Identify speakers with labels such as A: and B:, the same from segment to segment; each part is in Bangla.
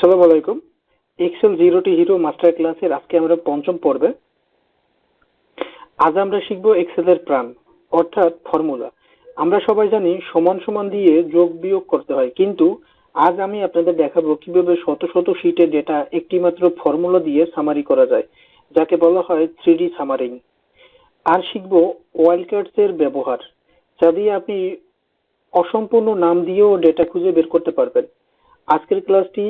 A: আসসালামু আলাইকুম। Excel zero to hero master ক্লাসের আজকে আমরা পঞ্চম পর্বে। আজ আমরা শিখব এক্সেলের প্রাণ, অর্থাৎ ফর্মুলা আমরা সবাই জানি সমান সমান দিয়ে যোগ বিয়োগ করতে হয়, কিন্তু আজ আমি আপনাদের দেখাবো কীভাবে শত শত শীটের ডেটা একটি মাত্র ফর্মুলা দিয়ে সামারি করা যায়, যাকে বলা হয় থ্রি ডি সামারিং আর শিখব ওয়াইল্ড কার্ডস এর ব্যবহার, যা দিয়ে আপনি অসম্পূর্ণ নাম দিয়েও ডেটা খুঁজে বের করতে পারবেন। আজকের ক্লাসটি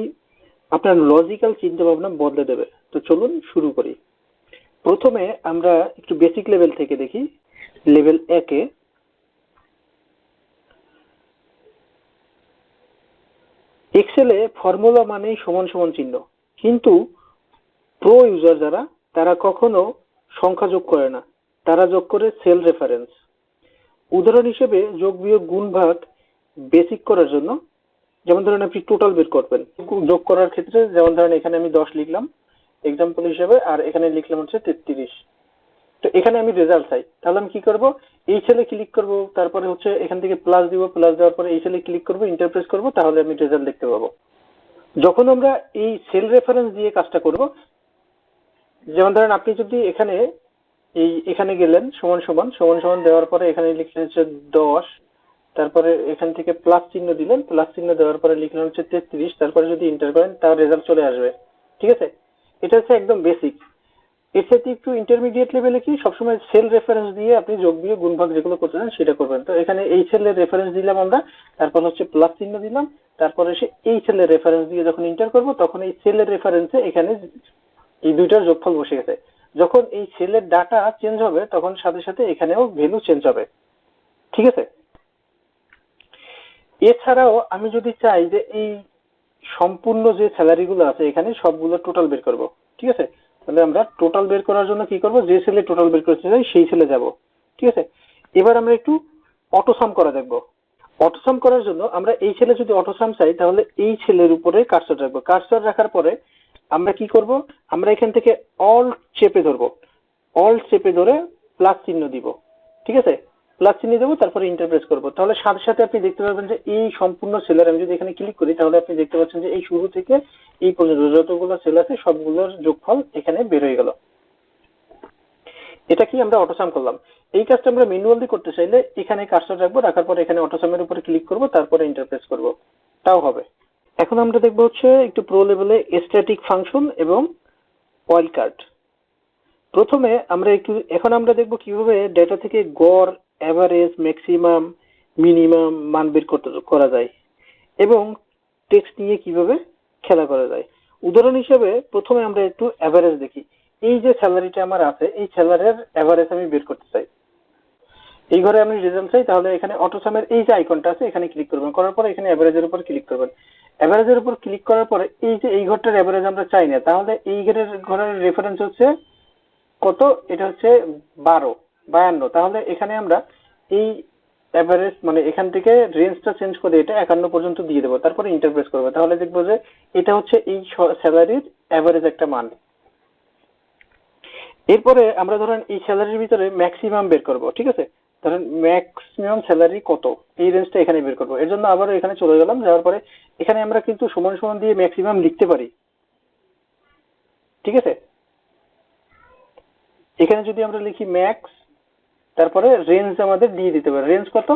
A: আপনার লজিক্যাল চিন্তা ভাবনা বদলে দেবে। তো চলুন শুরু করি। প্রথমে আমরা একটু বেসিক লেভেল থেকে দেখি। লেভেল একে এক্সেলে ফর্মুলা মানেই সমান সমান চিহ্ন। কিন্তু প্রো ইউজার যারা, তারা কখনো সংখ্যা যোগ করে না। তারা যোগ করে সেল রেফারেন্স উদাহরণ হিসেবে যোগ বিয়োগ গুণ ভাগ বেসিক করার জন্য যেমন ধরেন আপনি টোটাল বের করবেন। যোগ করার ক্ষেত্রে যেমন ধরেন এখানে আমি দশ লিখলাম এক্সাম্পল হিসেবে, আর এখানে লিখলাম হচ্ছে তেত্রিশ। তো এখানে আমি রেজাল্ট চাই। তাহলে আমি কি করব? এই ছেলে ক্লিক করব, তারপরে হচ্ছে এখান থেকে প্লাস দিব প্লাস দেওয়ার পরে এই ছেলে ক্লিক করব ইন্টারপ্রেস করব, তাহলে আমি রেজাল্ট দেখতে পাবো। যখন আমরা এই সেল রেফারেন্স দিয়ে কাজটা করব, যেমন ধরেন আপনি যদি এখানে এই, এখানে গেলেন, সমান সমান সমান সমান দেওয়ার পরে এখানে লিখলেন হচ্ছে দশ তারপরে এখান থেকে প্লাস চিহ্ন দিলেন প্লাস চিহ্ন দেওয়ার পরে লিখলেন হচ্ছে তেত্রিশ, তারপরে যদি ইন্টার করেন, তার রেজাল্ট চলে আসবে। ঠিক আছে? এটা হচ্ছে একদম বেসিক এর সাথে একটু ইন্টারমিডিয়েট লেভেলে কি, সবসময় সেল রেফারেন্স দিয়ে আপনি যোগ দিয়ে গুণভাগ যেগুলো করতে চান সেটা করবেন। তো এখানে এই সেলের রেফারেন্স দিলাম আমরা, তারপর হচ্ছে প্লাস চিহ্ন দিলাম, তারপরে এসে এই সেলের রেফারেন্স দিয়ে যখন ইন্টার করব, তখন এই সেলের রেফারেন্সে এখানে এই দুইটার যোগফল বসে গেছে। যখন এই সেলের ডাটা চেঞ্জ হবে, তখন সাথে সাথে এখানেও ভ্যালু চেঞ্জ হবে। ঠিক আছে? এছাড়াও আমি যদি চাই যে এই সম্পূর্ণ যে স্যালারিগুলো আছে, এখানে সবগুলো টোটাল বের করব, ঠিক আছে? তাহলে আমরা টোটাল বের করার জন্য কি করব? যে সেলে টোটাল বের করতে চাই, সেই সেলে যাব, ঠিক আছে? এবার আমরা একটু অটোসাম করা দেখব। অটোসাম করার জন্য আমরা এই ছেলে যদি অটোসাম চাই, তাহলে এই ছেলের উপরে কার্সর রাখব। কার্সর রাখার পরে আমরা কি করব? আমরা এখান থেকে অল চেপে ধরবো। অল চেপে ধরে প্লাস চিহ্ন দিব, ঠিক আছে? প্লাস চিহ্ন দেবো, তারপরে ইন্টারপ্রেস করব। তাহলে সাথে সাথে আপনি দেখতে পাবেন যে এই সম্পূর্ণ সেলার আমি যদি এখানে ক্লিক করি, তাহলে আপনি দেখতে পাচ্ছেন যে এই শুরু থেকে এই পর্যন্ত যতগুলো সেল আছে, সবগুলোর যোগফল এখানে বের হয়ে গেল। এটা কি আমরা অটোসাম করলাম? এই কাজটা আমরা ম্যানুয়ালি করতে চাইলে এখানে কাজটা রাখব, রাখার পরে এখানে অটোসামের উপরে ক্লিক করব, তারপরে ইন্টারপ্রেস করব। তাও হবে। এখন আমরা দেখব হচ্ছে একটু প্রো লেভেলে স্ট্যাটিক ফাংশন এবং ওয়াইল্ড কার্ড প্রথমে আমরা একটু, এখন আমরা দেখব কীভাবে ডেটা থেকে গড় অ্যাভারেজ ম্যাক্সিমাম মিনিমাম মান বের করতে, করা যায়। এবং টেক্সট নিয়ে কীভাবে খেলা করা যায়। উদাহরণ হিসেবে প্রথমে আমরা একটু অ্যাভারেজ দেখি। এই যে স্যালারিটা আমার আছে, এই স্যালারির অ্যাভারেজ আমি বের করতে চাই। এই ঘরে আমি রেজাল্ট চাই, তাহলে এখানে অটোসামের এই যে আইকনটা আছে, এখানে ক্লিক করবেন। করার পরে এখানে অ্যাভারেজের উপর ক্লিক করবেন। অ্যাভারেজের উপর ক্লিক করার পরে এই যে এই ঘরটার অ্যাভারেজ আমরা চাই না, তাহলে এই ঘরের ঘরের রেফারেন্স হচ্ছে কত? এটা হচ্ছে বারো। বায়ান্ন। তাহলে এখানে আমরা এই অ্যাভারেজ মানে এখান থেকে রেঞ্জটা চেঞ্জ করে এটা একান্ন পর্যন্ত দিয়ে দেবো, তারপরে ইন্টারপ্রেস করব। তাহলে দেখব যে এটা হচ্ছে এই স্যালারির অ্যাভারেজ একটা মান। এরপরে আমরা ধরেন এই স্যালারির ভিতরে ম্যাক্সিমাম বের করব, ঠিক আছে? ধরেন ম্যাক্সিমাম স্যালারি কত? এই রেঞ্জটা এখানে বের করব। এর জন্য আবারও এখানে চলে গেলাম, যাওয়ার পরে এখানে আমরা কিন্তু সমান সমান দিয়ে ম্যাক্সিমাম লিখতে পারি। ঠিক আছে? এখানে যদি আমরা লিখি ম্যাক্স তারপরে রেঞ্জ আমাদের দিয়ে দিতে পারে। রেঞ্জ কত?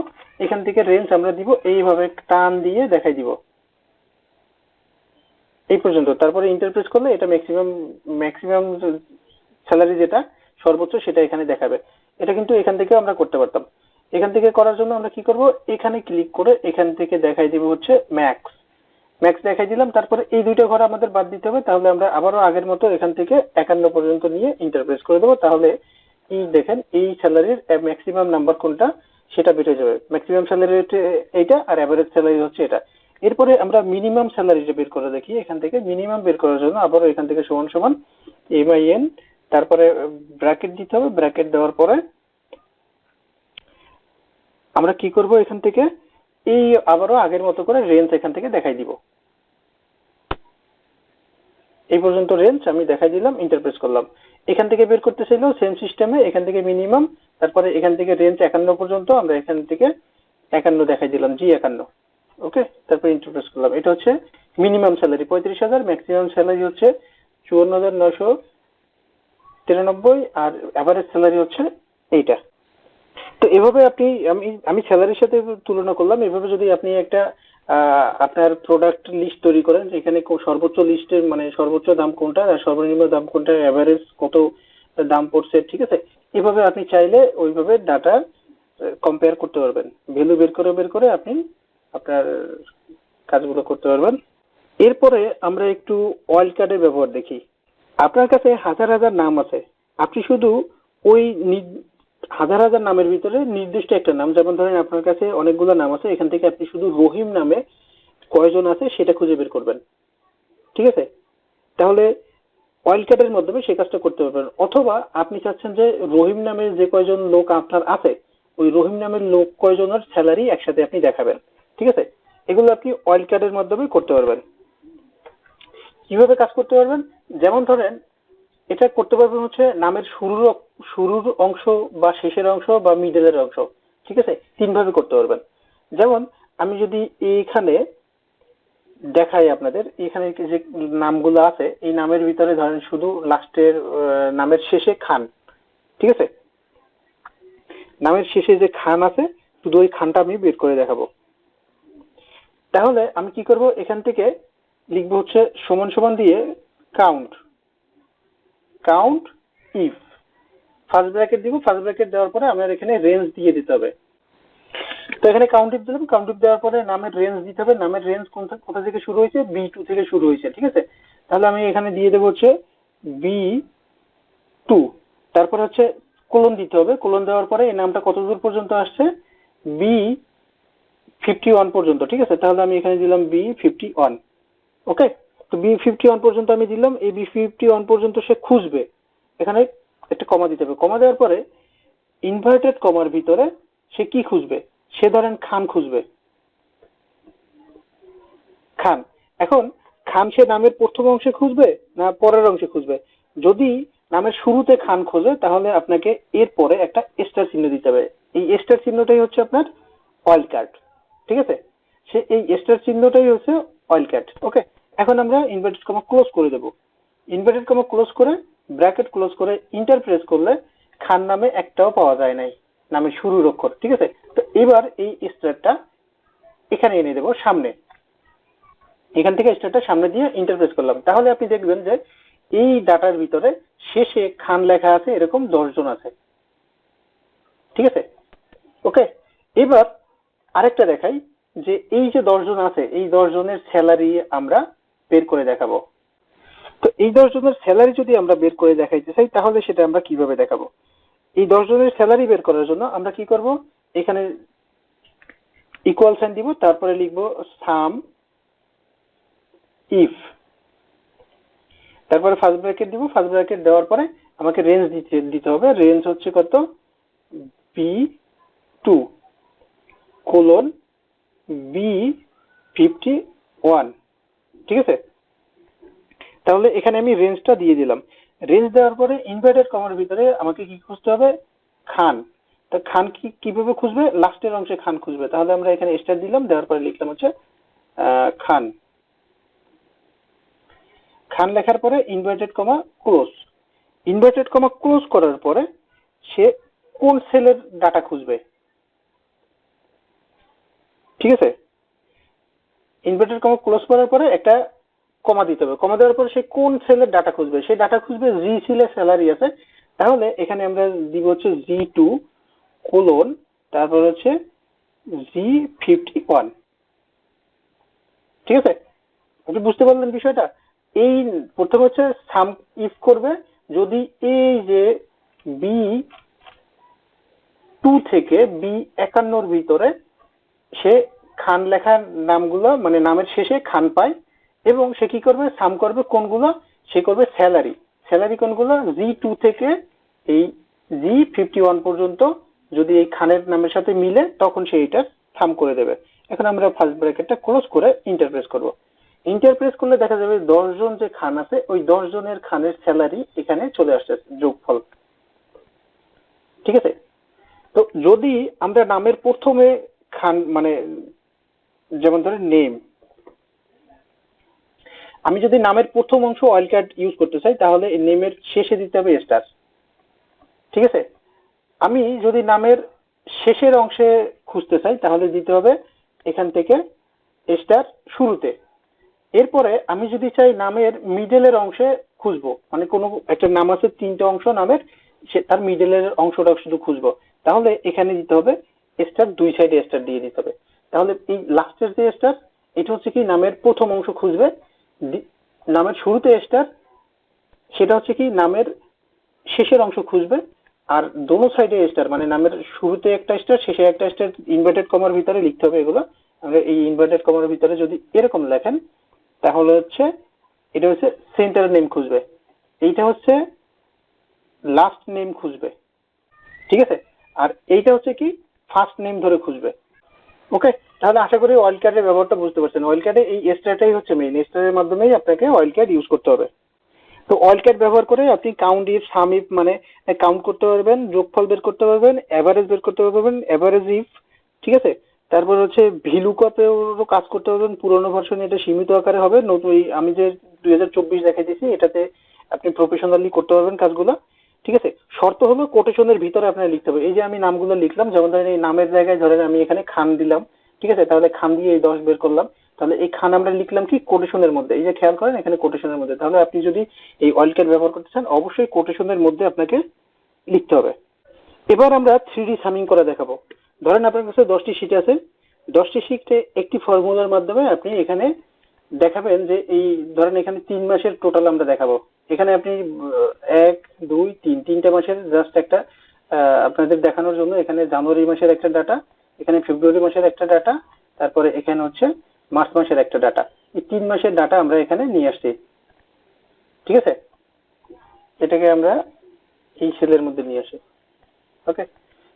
A: এখান থেকে রেঞ্জ আমরা দিব, এইভাবে টান দিয়ে দেখাই দিব। এই পর্যন্ত। তারপরে ইন্টারপ্রেস করলে এটা ম্যাক্সিমাম ম্যাক্সিমাম স্যালারি যেটা, সর্বোচ্চ সেটা এখানে দেখাবে। এটা কিন্তু এখান থেকে আমরা করতে পারতাম। এখান থেকে করার জন্য আমরা কি করব? এখানে ক্লিক করে এখান থেকে দেখাই দিব হচ্ছে ম্যাক্স ম্যাক্স দেখাই দিলাম, তারপরে এই দুইটা ঘর আমাদের বাদ দিতে হবে, তাহলে আমরা আবারও আগের মতো এখান থেকে একান্ন পর্যন্ত নিয়ে ইন্টারপ্রেস করে দেবো। তাহলে এই দেখেন, এই স্যালারির ম্যাক্সিমাম নাম্বার কোনটা? সেটা বেড়ে যাবে। ম্যাক্সিমাম স্যালারি এইটা আর অ্যাভারেজ স্যালারি হচ্ছে এটা। এরপরে আমরা মিনিমাম স্যালারিটা বের করে দেখি। এখান থেকে মিনিমাম বের করার জন্য আবারও এখান থেকে সমান সমান এম তারপরে ব্র্যাকেট দিতে হবে। ব্র্যাকেট দেওয়ার পরে আমরা কি করব এখান থেকে? এই আবারও আগের মতো করে রেঞ্জ এখান থেকে দেখাই দিব। এই পর্যন্ত রেঞ্জ আমি দেখাই দিলাম ইন্টারপ্রেস করলাম। এখান থেকে বের করতে চাইলেও সেম সিস্টেমে এখান থেকে মিনিমাম তারপরে এখান থেকে রেঞ্জ একান্ন পর্যন্ত আমরা এখান থেকে একান্ন দেখাই দিলাম জি একান্ন। ওকে তারপর ইন্টারপ্রেস করলাম। এটা হচ্ছে মিনিমাম স্যালারি পঁয়ত্রিশ হাজার ম্যাক্সিমাম স্যালারি হচ্ছে চুয়ান্ন হাজার নয়শো তিরানব্বই, আর অ্যাভারেজ স্যালারি হচ্ছে এইটা। তো এভাবে আপনি, আমি আমি স্যালারির সাথে তুলনা করলাম। এভাবে যদি আপনি একটা আপনার প্রোডাক্ট লিস্ট তৈরি করেন, যেখানে সর্বোচ্চ লিস্টের মানে সর্বোচ্চ দাম কোনটা আর সর্বনিম্ন দাম কোনটা অ্যাভারেজ কত দাম পড়ছে, ঠিক আছে? এভাবে আপনি চাইলে ওইভাবে ডাটা কম্পেয়ার করতে পারবেন। ভ্যালু বের করে বের করে আপনি আপনার কাজগুলো করতে পারবেন। এরপরে আমরা একটু ওয়াইল্ড কার্ডের ব্যবহার দেখি। আপনার কাছে হাজার হাজার নাম আছে। আপনি শুধু ওই হাজার হাজার নামের ভিতরে নির্দিষ্ট একটা নাম। যেমন ধরেন আপনার কাছে অনেকগুলো নাম আছে, এখান থেকে আপনি শুধু রহিম নামে কয়জন আছে সেটা খুঁজে বের করবেন। ঠিক আছে? তাহলে ওয়াইল্ড কার্ডের মাধ্যমে সেই কাজটা করতে পারবেন। অথবা আপনি চাচ্ছেন যে রহিম নামের যে কয়জন লোক আপনার আছে, ওই রহিম নামের লোক কয়জনের স্যালারি একসাথে আপনি দেখাবেন। ঠিক আছে? এগুলো আপনি ওয়াইল্ড কার্ডের মাধ্যমে করতে পারবেন। কীভাবে কাজ করতে পারবেন? যেমন ধরেন এটা করতে পারবেন হচ্ছে নামের শুরুর শুরুর অংশ বা শেষের অংশ বা মিডলের অংশ, ঠিক আছে? তিন ভাবে করতে পারবেন। যেমন, আমি যদি এইখানে দেখাই আপনাদের, এখানে যে নামগুলো আছে, এই নামের ভিতরে ধরেন শুধু লাস্টের নামের শেষে খান, ঠিক আছে? নামের শেষে যে খান আছে, শুধু ওই খানটা আমি বের করে দেখাবো। তাহলে আমি কি করব? এখান থেকে লিখব হচ্ছে সমান সমান দিয়ে count count if first bracket দিব ফার্স্ট ব্র্যাকেট দেওয়ার পরে আমার এখানে রেঞ্জ দিয়ে দিতে হবে। তো এখানে কাউন্ট ইফ দিলাম কাউন্ট ইফ দেওয়ার পরে নামের রেঞ্জ দিতে হবে। নামের রেঞ্জ কোন কোথা থেকে শুরু হয়েছে? বি টু থেকে শুরু হয়েছে, ঠিক আছে? তাহলে আমি এখানে দিয়ে দেবো হচ্ছে বি টু তারপরে হচ্ছে কোলন দিতে হবে। কোলন দেওয়ার পরে এই নামটা কত দূর পর্যন্ত আসছে? বি ফিফটি ওয়ান পর্যন্ত, ঠিক আছে? তাহলে আমি এখানে দিলাম বি ফিফটি ওয়ান ওকে তো বি ফিফটি ওয়ান পর্যন্ত আমি দিলাম, এই বি ফিফটি ওয়ান পর্যন্ত সে খুঁজবে। এখানে একটা কমা দিতে হবে। কমা দেওয়ার পরে ইনভার্টেড কমার ভিতরে সে কি খুঁজবে? সে ধরেন খান খুঁজবে। খান। এখন খান সে নামের প্রথম অংশে খুঁজবে না পরের অংশে খুঁজবে? যদি নামের শুরুতে খান খোঁজে, তাহলে আপনাকে এর পরে একটা স্টার চিহ্ন দিতে হবে। এই স্টার চিহ্নটাই হচ্ছে আপনার অয়েল কার্ড ঠিক আছে? সে এই স্টার চিহ্নটাই হচ্ছে অয়েল কার্ড ওকে এখন আমরা ইনভার্টেড কমা ক্লোজ করে দেব। ইনভার্টেড কমা ক্লোজ করে ব্র্যাকেট ক্লোজ করে ইন্টার প্রেস করলে খান নামে একটাও পাওয়া যায় নাই নামের শুরুর অক্ষর, ঠিক আছে? তো এবার এই স্টারটা এখানে এনে দেবো, সামনে। এখান থেকে স্টারটা সামনে দিয়ে ইন্টারপ্রেস করলাম। তাহলে আপনি দেখবেন যে এই ডাটার ভিতরে শেষে খান লেখা আছে, এরকম দশজন আছে। ঠিক আছে? ওকে? এবার আরেকটা দেখাই যে এই যে দশজন আছে, এই দশজনের স্যালারি আমরা বের করে দেখাবো। তো এই দশজনের স্যালারি যদি আমরা বের করে দেখাইতে চাই, তাহলে সেটা আমরা কীভাবে দেখাবো? এই দশজনের স্যালারি বের করার জন্য আমরা কি করব? এখানে ইকুয়াল সাইন দিব, তারপরে লিখব সাম ইফ তারপরে ফার্স্ট ব্র্যাকেট দিব ফার্স্ট ব্র্যাকেট দেওয়ার পরে আমাকে রেঞ্জ দিতে দিতে হবে। রেঞ্জ হচ্ছে কত? B two colon B fifty one ঠিক আছে? তাহলে এখানে আমি রেঞ্জটা দিয়ে দিলাম। রেঞ্জ দেওয়ার পরে ইনভার্টেড কমার ভিতরে আমাকে কি খুঁজতে হবে? খান। তা খান কি, কীভাবে খুঁজবে? লাস্টের অংশে খান খুঁজবে। তাহলে আমরা এখানে স্টার দিলাম, দেওয়ার পরে লিখলাম হচ্ছে খান। খান লেখার পরে inverted comma close inverted comma close করার পরে সে কোন সেলের ডাটা খুঁজবে? ঠিক আছে? ইনভার্টেড কমা ক্লোজ করার পরে একটা কমা দিতে হবে। কমা দেওয়ার পরে সে কোন সেলের ডাটা খুঁজবে? সেই ডাটা খুঁজবে জি সেলের স্যালারি আছে। তাহলে এখানে আমরা দিব হচ্ছে জি টু কোলন তারপর হচ্ছে জি ফিফটি ওয়ান ঠিক আছে? আপনি বুঝতে পারলেন বিষয়টা? এই প্রথম হচ্ছে সাম ইফ করবে। যদি এই যে বি টু থেকে বি একান্নর ভিতরে সে খান লেখার নামগুলো মানে নামের শেষে খান পায়, এবং সে কি করবে? সাম করবে কোনগুলো? সে করবে স্যালারি স্যালারি কোনগুলো? জি টু থেকে এই জি ফিফটি ওয়ান পর্যন্ত যদি এই খানের নামের সাথে মিলে, তখন সে এটা সাম করে দেবে। এখন আমরা ফার্স্ট ব্র্যাকেটটা ক্লোজ করে ইন্টারপ্রেস করব। ইন্টারপ্রেস করলে দেখা যাবে দশজন যে খান আছে, ওই দশ জনের খানের স্যালারি এখানে চলে আসছে, যোগফল। ঠিক আছে? তো যদি আমরা নামের প্রথমে খান মানে যেমন ধরেন নেম আমি যদি নামের প্রথম অংশ ওয়াইল্ড কার্ড ইউজ করতে চাই, তাহলে নেমের শেষে দিতে হবে স্টার ঠিক আছে? আমি যদি নামের শেষের অংশে খুঁজতে চাই, তাহলে দিতে হবে এখান থেকে স্টার শুরুতে। এরপরে আমি যদি চাই নামের মিডলের অংশে খুঁজবো মানে কোনো একটা নাম আছে, তিনটে অংশ নামের, সে তার মিডেলের অংশটা শুধু খুঁজবো, তাহলে এখানে দিতে হবে স্টার দুই সাইডে স্টার দিয়ে দিতে হবে। তাহলে এই লাস্টের যে স্টার এটা হচ্ছে কি নামের প্রথম অংশ খুঁজবে। নামের শুরুতে স্টার সেটা হচ্ছে কি নামের শেষের অংশ খুঁজবে। আর দোনো সাইডে স্টার মানে নামের শুরুতে একটা স্টার শেষে একটা স্টার ইনভার্টেড কমার ভিতরে লিখতে হবে এগুলো। আমরা এই ইনভার্টেড কমার ভিতরে যদি এরকম লেখেন, তাহলে হচ্ছে এটা হচ্ছে সেন্টার নেম খুঁজবে। এইটা হচ্ছে লাস্ট নেম খুঁজবে। ঠিক আছে? আর এইটা হচ্ছে কি ফার্স্ট নেম ধরে খুঁজবে। ওকে তাহলে আশা করি অয়েল কার্ডের ব্যবহারটা বুঝতে পারছেন। অয়েল কার্ডে এই স্টারটাই হচ্ছে মেইন স্টারের মাধ্যমেই আপনাকে অয়েল কার্ড ইউজ করতে হবে। তো অয়েল কার্ড ব্যবহার করে আপনি কাউন্ট ইফ সাম ইফ মানে কাউন্ট করতে পারবেন, যোগফল বের করতে পারবেন এভারেজ বের করতে পারবেন এভারেজ ইফ ঠিক আছে? তারপর হচ্ছে ভিলুকপেও কাজ করতে পারবেন, পুরোনো ভার্সনে এটা সীমিত আকারে হবে। নতুন আমি যে দুই হাজার চব্বিশ দেখাই দিয়েছি এটাতে আপনি প্রফেশনালি করতে পারবেন কাজগুলো। ঠিক আছে? শর্ত হলো কোটেশনের ভিতরে আপনার লিখতে হবে। এই যে আমি নামগুলো লিখলাম, যেমন ধরেন এই নামের জায়গায় ধরেন আমি এখানে খান দিলাম, ঠিক আছে? তাহলে খান দিয়ে এই দশ বের করলাম। তাহলে এই খান আমরা লিখলাম কি? কোটেশনের মধ্যে। এই যে খেয়াল করেন, এখানে কোটেশনের মধ্যে। তাহলে আপনি যদি এই অয়েল কার্ড ব্যবহার করতে চান, অবশ্যই কোটেশনের মধ্যে আপনাকে লিখতে হবে। এবার আমরা থ্রি ডি সামিং করে দেখাবো। ধরেন আপনার কাছে দশটি শিট আছে। দশটি শিটে একটি ফর্মুলার মাধ্যমে আপনি এখানে দেখাবেন যে এই, ধরেন এখানে তিন মাসের টোটাল আমরা দেখাবো। এখানে আপনি এক, দুই, তিন, তিনটা মাসের জাস্ট একটা আপনাদের দেখানোর জন্য এখানে জানুয়ারি মাসের একটা ডাটা এখানে ফেব্রুয়ারি মাসের একটা ডাটা তারপরে এখানে হচ্ছে মার্চ মাসের একটা ডাটা এই তিন মাসের ডাটা আমরা এখানে নিয়ে আসছি। ঠিক আছে? এটাকে আমরা এই সেলের মধ্যে নিয়ে আসি। ওকে?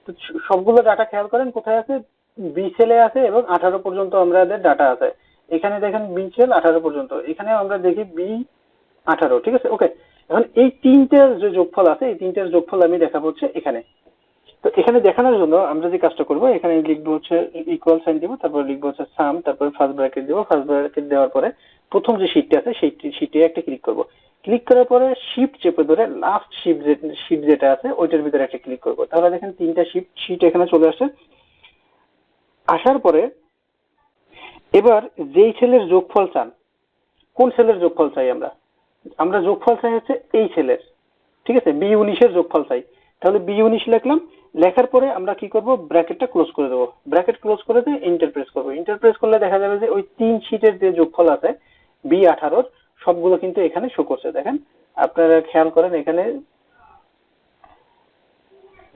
A: তো সবগুলো ডাটা খেয়াল করেন, কোথায় আছে? বি সেলে আছে এবং আঠারো পর্যন্ত আমাদের ডাটা আছে। এখানে দেখেন বি সেল আঠারো পর্যন্ত। এখানে আমরা দেখি বি আঠারো, ঠিক আছে? ওকে এখন এই তিনটার যে যোগফল আছে, এই তিনটার যোগফল আমি দেখাবো হচ্ছে এখানে। তো এখানে দেখানোর জন্য আমরা যে কাজটা করব, এখানে লিখব হচ্ছে ইকুয়াল সাইন দিব, তারপর লিখব হচ্ছে সাম তারপর ফার্স্ট ব্র্যাকেট দিব। ফার্স্ট ব্র্যাকেট দেওয়ার পরে প্রথম যে শিটটা আছে, সেই শিটে একটা ক্লিক করব। ক্লিক করার পরে শিফট চেপে ধরে লাস্ট শিফট শিট যেটা আছে, ওইটার ভিতরে একটা ক্লিক করব। তাহলে দেখেন তিনটা শিফট শিট এখানে চলে আসে আসার পরে এবার যেই ছেলের যোগফল চান, কোন ছেলের যোগফল চাই আমরা? আমরা যোগফল চাই হচ্ছে এই ছেলের ঠিক আছে? বি উনিশের যোগফল চাই। তাহলে বি উনিশ লিখলাম। লেখার পরে আমরা কি করব? ব্র্যাকেটটা ক্লোজ করে দেবো। ব্র্যাকেট ক্লোজ করে দিয়ে ইন্টারপ্রেস করব। ইন্টারপ্রেস করলে দেখা যাবে যে ওই তিন শিটের যে যোগফল আছে বি আঠারোর, সবগুলো কিন্তু এখানে শো করছে। দেখেন, আপনারা খেয়াল করেন এখানে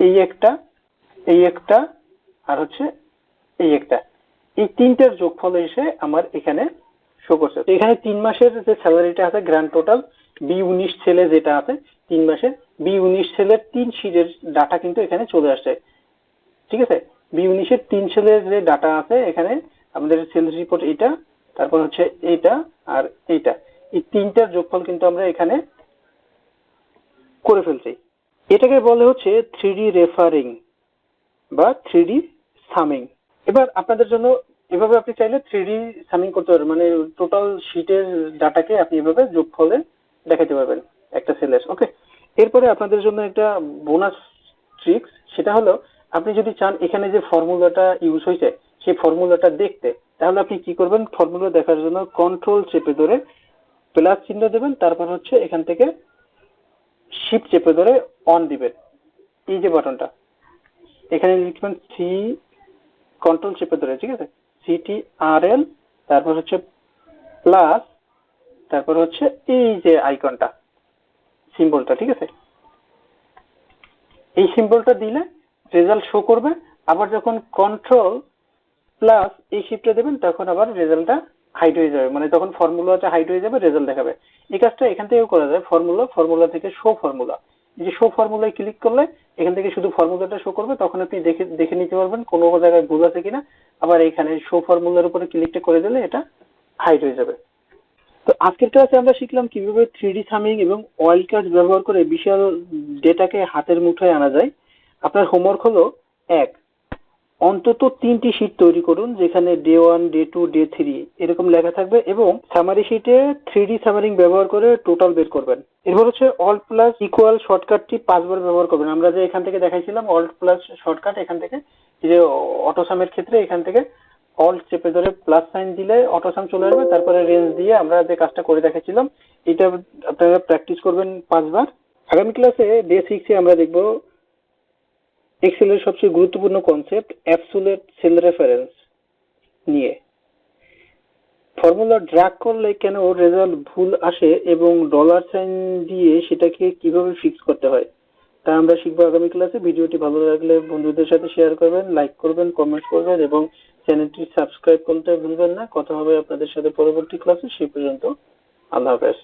A: এই একটা এই একটা, আর হচ্ছে এই একটা। এই তিনটার যোগফল এসে আমার এখানে শো করছে এখানে তিন মাসের যে স্যালারিটা আছে গ্র্যান্ড টোটাল বি উনিশ ছেলে যেটা আছে, তিন মাসের বি উনিশ ছেলের তিন শিটের ডাটা কিন্তু এখানে চলে আসছে। ঠিক আছে? বি উনিশের তিন ছেলের যে ডাটা আছে, এখানে আমাদের সেলস রিপোর্ট এইটা তারপর হচ্ছে এইটা আর এইটা এই তিনটার যোগফল কিন্তু আমরা এখানে করে ফেলছি। এটাকে বলে হচ্ছে থ্রি রেফারিং বা থ্রি সামিং এবার আপনাদের জন্য এভাবে আপনি চাইলে থ্রি ডি সামিং করতে পারবেন। মানে টোটাল শিটের ডাটাকে আপনি এভাবে যোগফলে দেখাতে পারবেন একটা সেলের ওকে এরপরে আপনাদের জন্য একটা বোনাস ট্রিক্স সেটা হলো আপনি যদি চান এখানে যে ফর্মুলাটা ইউজ হয়েছে সেই ফর্মুলাটা দেখতে, তাহলে আপনি কি করবেন? ফর্মুলা দেখার জন্য কন্ট্রোল চেপে ধরে প্লাস চিহ্ন দেবেন, তারপর হচ্ছে এখান থেকে শিফট চেপে ধরে অন দিবেন। এই যে বাটনটা এখানে লিখবেন সি কন্ট্রোল চেপে ধরে, ঠিক আছে? সিটি আর এল তারপর হচ্ছে প্লাস তারপর হচ্ছে এই যে আইকনটা সিম্বলটা ঠিক আছে? এই সিম্বলটা দিলে রেজাল্ট শো করবে, আবার যখন কন্ট্রোল প্লাস এই শিফটটা দেবেন, তখন আবার রেজাল্টটা হাইড হয়ে যাবে মানে তখন ফর্মুলাটা হাইড হয়ে যাবে রেজাল্ট দেখাবে। এই কাজটা এখান থেকেও করা যায় ফর্মুলা ফর্মুলা থেকে শো ফর্মুলা এই যে শো ফর্মুলায় ক্লিক করলে এখান থেকে শুধু ফর্মুলাটা শো করবে, তখন আপনি দেখে দেখে নিতে পারবেন কোনো জায়গায় ভুল আছে কিনা। আবার এখানে শো ফর্মুলার উপরে ক্লিকটা করে দিলে এটা হাইড হয়ে যাবে। তো আজকের ক্লাসে আমরা শিখলাম কীভাবে থ্রি ডি সামিং এবং অয়েল কার্ড ব্যবহার করে বিশাল ডেটাকে হাতের মুঠোয় আনা যায়। আপনার হোমওয়ার্ক হলো, এক অন্তত তিনটি শিট তৈরি করুন, যেখানে day one day two day three এরকম লেখা থাকবে এবং সামারি শিটে থ্রি ডি সামারিং ব্যবহার করে টোটাল বের করবেন। এরপর হচ্ছে অল্ট প্লাস ইকুয়াল শর্টকাটটি পাঁচবার ব্যবহার করবেন। আমরা যে এখান থেকে দেখাইছিলাম অল্ট প্লাস শর্টকাট এখান থেকে যে অটোসামের ক্ষেত্রে এখান থেকে অল্ট চেপে ধরে প্লাস সাইন দিলে অটোসাম চলে আসবে। তারপরে রেঞ্জ দিয়ে আমরা যে কাজটা করে দেখাচ্ছিলাম এটা আপনারা প্র্যাকটিস করবেন পাঁচবার। আগামী ক্লাসে ডে সিক্সে আমরা দেখব এক্সেলের সবচেয়ে গুরুত্বপূর্ণ কনসেপ্ট অ্যাবসুলেট সেল রেফারেন্স নিয়ে। ফর্মুলা ড্রাগ করলে কেন রেজাল্ট ভুল আসে এবং ডলার সাইন দিয়ে সেটাকে কীভাবে ফিক্স করতে হয়, তা আমরা শিখব আগামী ক্লাসে ভিডিওটি ভালো লাগলে বন্ধুদের সাথে শেয়ার করবেন লাইক করবেন কমেন্ট করবেন এবং চ্যানেলটি সাবস্ক্রাইব করতে ভুলবেন না। কথা হবে আপনাদের সাথে পরবর্তী ক্লাসে সেই পর্যন্ত আল্লাহ হাফেজ।